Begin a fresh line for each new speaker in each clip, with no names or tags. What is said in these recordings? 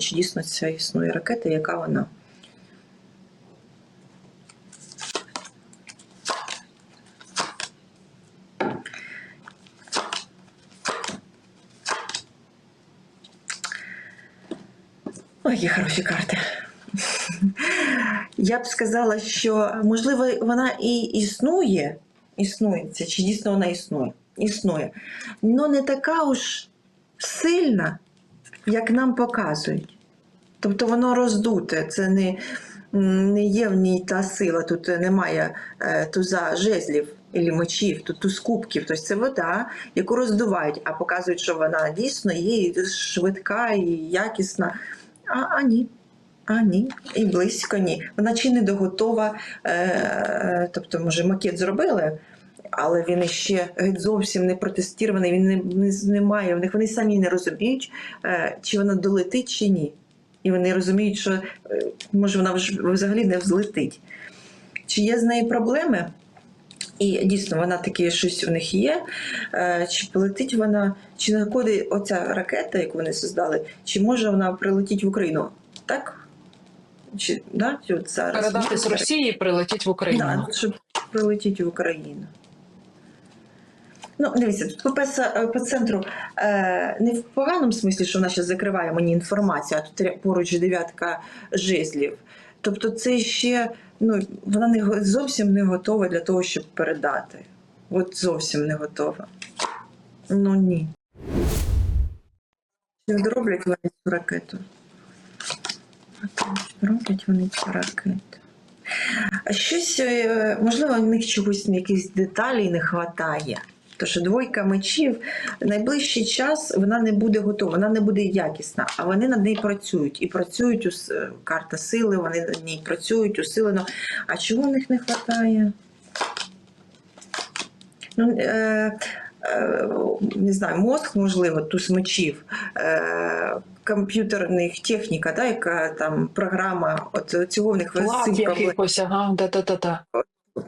чи дійсно ця існує ракета, яка вона. Ой, які хороші карти. Я б сказала, що можливо вона і існує, існує це, чи дійсно вона існує? Існує. але не така уж сильна, як нам показують. Тобто воно роздуте, це не, не є в ній та сила, тут немає е, туза жезлів і мечів, тут туз кубків. Тобто це вода, яку роздувають, а показують, що вона дійсно є і швидка і якісна. А, а ні. А ні, і близько ні. Вона чи не доготова, е, тобто, може, макет зробили, але він іще геть зовсім не протестований, він не, не, не має. В них вони самі не розуміють, е, чи вона долетить, чи ні. І вони розуміють, що е, може вона взагалі не взлетить. Чи є з нею проблеми? І дійсно вона таке щось у них є. Е, Чи полетить вона, чи знаходить оця ракета, яку вони создали, чи може вона прилетіти в Україну? Так? Чи, да? Зараз?
Передати з Росії прилетіть в Україну.
Да, щоб прилетіти в Україну. Ну, дивіться, тут по, по центру е, не в поганому смислі, що вона зараз закриває мені інформацію, а тут поруч дев'ятка жезлів. Тобто це ще ну, вона не зовсім не готова для того, щоб передати. От зовсім не готова. Ну ні. Чи зроблять вони цю ракету? Зроблять вони цю ракету. А щось, е, можливо, в них чогось якихось деталей не вистачає. Тому що двойка мечів найближчий час вона не буде готова, вона не буде якісна, а вони над нею працюють. І працюють ус- е, карта сили, вони над нею працюють усилено. А чого в них не вистачає? Ну, е, е, не знаю, мозк, можливо, туз мечів, е, комп'ютерних техніка, да, яка там програма, от цього в них
Плат якихось, ага, да-да-да.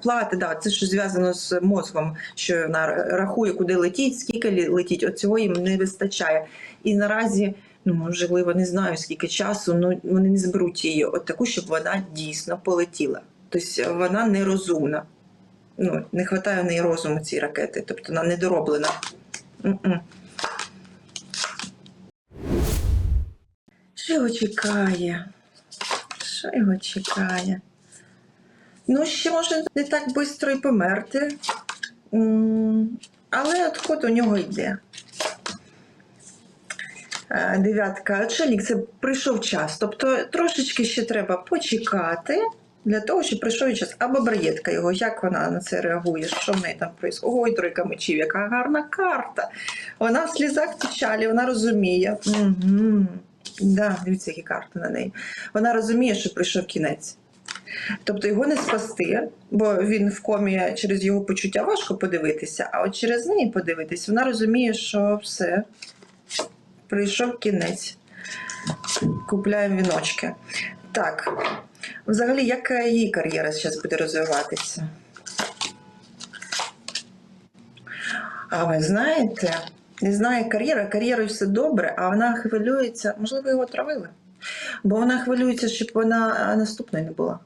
Плати, да, це що зв'язано з мозком, що вона рахує, куди летіть, скільки летіть. От цього їм не вистачає. І наразі, ну можливо, не знаю скільки часу, ну вони не зберуть її от таку, щоб вона дійсно полетіла. Тобто вона нерозумна. Ну, не вистачає в неї розуму цієї ракети, тобто вона недороблена. М-м. Що його чекає? Що його чекає? Ну, ще може не так швидко і померти. Але відход у нього йде. Е, Дев'ятка. Отшельник, це прийшов час. Тобто трошечки ще треба почекати для того, щоб прийшов час. Або браєтка його, як вона на це реагує, що в неї там відбувається. Ой, тройка мечів, яка гарна карта. Вона в слізах печалі, вона розуміє. Угу. Да, дивіться, які карти на неї. Вона розуміє, що прийшов кінець. Тобто його не спасти, бо він в комі через його почуття важко подивитися, а от через неї подивитись, вона розуміє, що все, прийшов кінець. Купляємо віночки. Так, взагалі, як її кар'єра зараз буде розвиватися? А ви знаєте, не знає кар'єра, кар'єрою все добре, а вона хвилюється, можливо, його травили. Бо вона хвилюється, щоб вона наступною не була.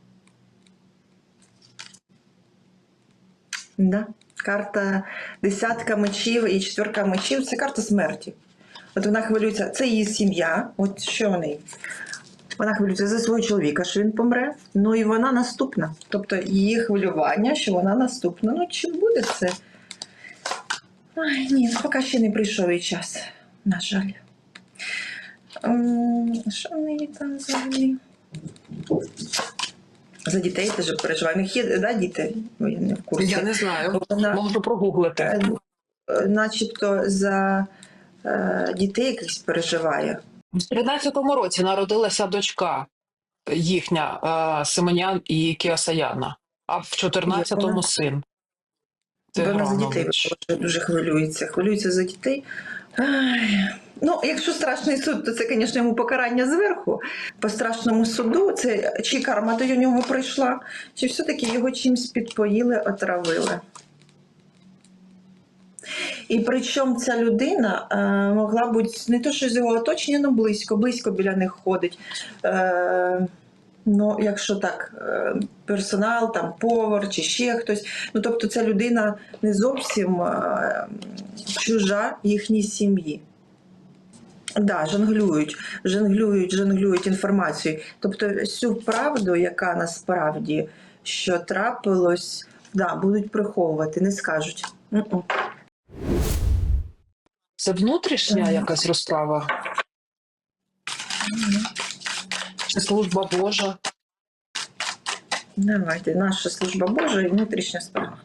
Да. Карта десятка мечів і четверка мечів це карта смерті. От вона хвилюється, це її сім'я. От що в неї? Вона хвилюється за свого чоловіка, що він помре. Ну і вона наступна. Тобто її хвилювання, що вона наступна. Ну, чи буде це? Ай, ні, поки ще не прийшов її час, на жаль. Ем, Що в неї там взагалі? За дітей теж переживаю. У них є да, діти? Бо я не в курсі.
Я не знаю.
Вона,
Можу прогуглити.
е, е, начебто за е, дітей якихось переживає.
В 13-му році народилася дочка їхня е, Семенян і Кіосаяна, а в 14-му син.
Вона за дітей дуже, дуже хвилюється. Хвилюється за дітей. Ай. Ну, якщо страшний суд, то це, звісно, йому покарання зверху. По страшному суду це чи карма до нього прийшла, чи все-таки його чимось підпоїли, отравили. І причому ця людина е, могла бути не то, що з його оточення, ну близько, близько біля них ходить. Е, ну, якщо так, е, персонал, там повар чи ще хтось. Ну, тобто, ця людина не зовсім е, чужа їхній сім'ї. Да, жонглюють, жонглюють, жонглюють інформацією. Тобто всю правду, яка насправді що трапилось, да, будуть приховувати, не скажуть. М-м.
Це внутрішня якась розправа? Чи служба Божа?
Давайте, наша служба Божа і внутрішня справа.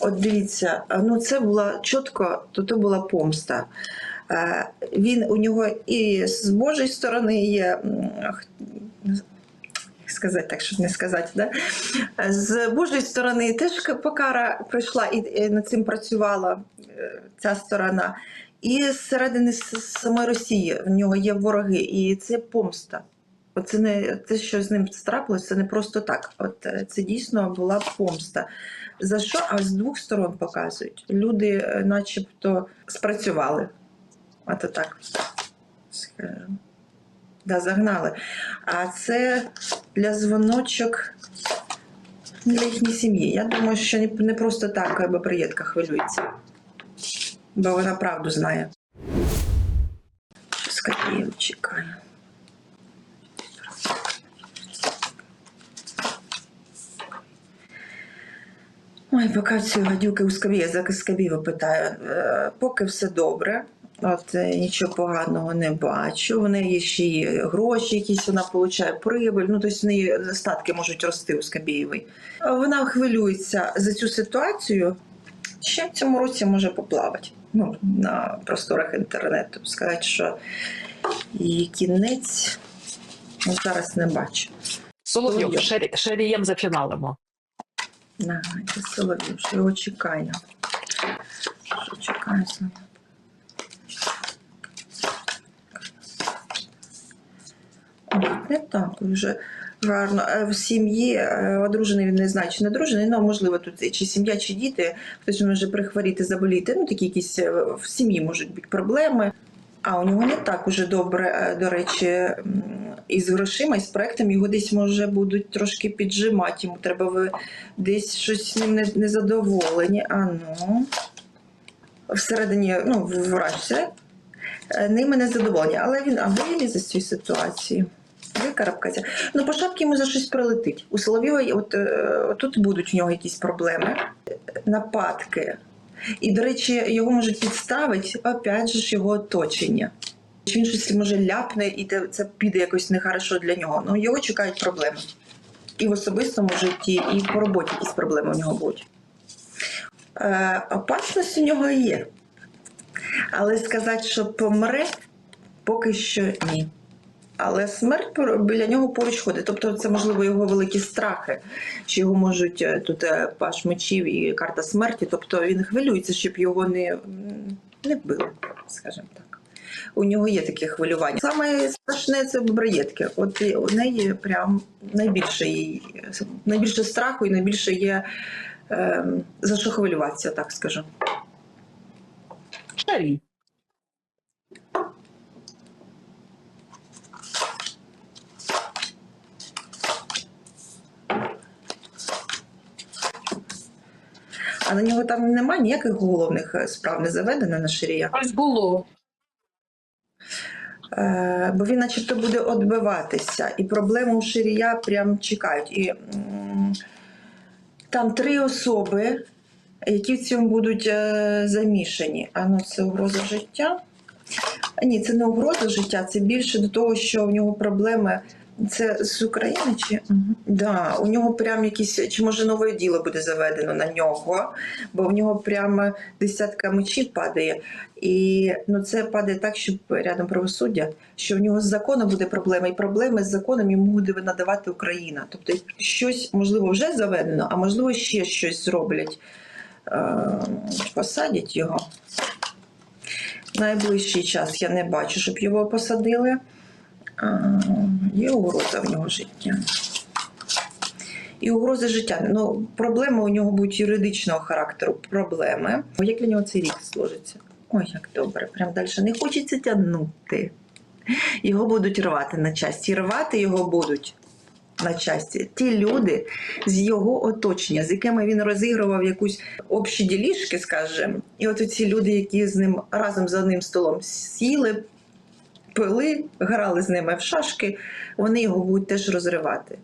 От дивіться, ну це була чітко, то це була помста. Е, Він у нього і з Божої сторони є. Сказати так, щоб не сказати, да? з Божої сторони теж покара прийшла і над цим працювала е, ця сторона. І зсередини самої Росії в нього є вороги, і це помста. Оце не те, що з ним трапилось, це не просто так. От е, це дійсно була помста. За що? А з двох сторон показують. Люди, е, начебто, спрацювали. А то так. Да, загнали. А це для дзвоночок для їхньої сім'ї. Я думаю, що не- просто так бабриєтка хвилюється. Бо вона правду знає. Що Скорієв чекає. Ой, поки ці гадюки у скабі, я за скабіва питаю. Е, Поки все добре. От е, нічого поганого не бачу. В неї ще є гроші, якісь вона отримує прибиль. Ну, тобто в неї достатки можуть рости у Скабєєвої. Вона хвилюється за цю ситуацію. Ще в цьому році може поплавати. Ну, на просторах інтернету. Сказати, що її кінець ну, зараз не бачу.
Соловйов,
Соловйов.
шарі, шарієм зафіналимо.
Давайте Соловів, що його чекає. Що чекає Соловів? Не так вже гарно. В сім'ї одружений він не знає, чи не одружений, ну можливо, тут чи сім'я, чи діти, хтось може прихворіти, заболіти. Ну, такі якісь е, в сім'ї можуть бути проблеми. А у нього не так уже добре, е, до речі, із грошима, і з проектом його десь може будуть трошки піджимати. Йому треба ви десь щось ним не, незадоволені. А ну всередині, ну, в вражці, е, ними не задоволені. Але він а вилізе з цієї ситуації. Викарабкається. Ну, по шапці йому за щось прилетить. У Соловйова от, е, тут будуть у нього якісь проблеми, нападки. І, до речі, його можуть підставити, опять же ж, його оточення. Чи Він щось може ляпне, і це піде якось нехорошо для нього. Ну, його чекають проблеми. І в особистому житті, і по роботі якісь проблеми у нього будуть. Е, опасність у нього є. Але сказати, що помре, поки що ні. Але смерть біля нього поруч ходить. Тобто це, можливо, його великі страхи, що його можуть е, тут е, паш мечів і карта смерті. Тобто він хвилюється, щоб його не, не вбили, скажімо так. У нього є таке хвилювання. Саме страшне це боброєдки. От у неї прям найбільше їй найбільше страху і найбільше є е, за що хвилюватися, так скажу.
Шарій.
А на нього там немає ніяких головних е, справ не заведено на ширія.
Ось було.
Е, бо він начебто буде відбиватися, і проблему Ширія прям чекають. І там три особи, які в цьому будуть е, замішані. А ну це угроза життя. Ні, це не угроза життя, це більше до того, що в нього проблеми. Це з України чи Мгм. да, у нього прям якісь, чи може нове діло буде заведено на нього, бо в нього прямо десятка мечів падає. І ну, це падає так, щоб рядом правосуддя, що в нього з законом буде проблема, і проблеми з законом йому буде надавати Україна. Тобто щось можливо вже заведено, а можливо ще щось зроблять, е, посадять його. Найближчий час я не бачу, щоб його посадили. Є угроза в нього життя. І угрози життя. Ну, проблеми у нього будуть юридичного характеру. Проблеми. Як для нього цей рік сложиться? Ой, як добре, прям далі не хочеться тягнути. Його будуть рвати на часті. Рвати його будуть на часті ті люди з його оточення, з якими він розігрував якусь общі ділішки, скажімо. І от ці люди, які з ним разом за одним столом сіли, пили, грали з ними в шашки, вони його будуть теж розривати.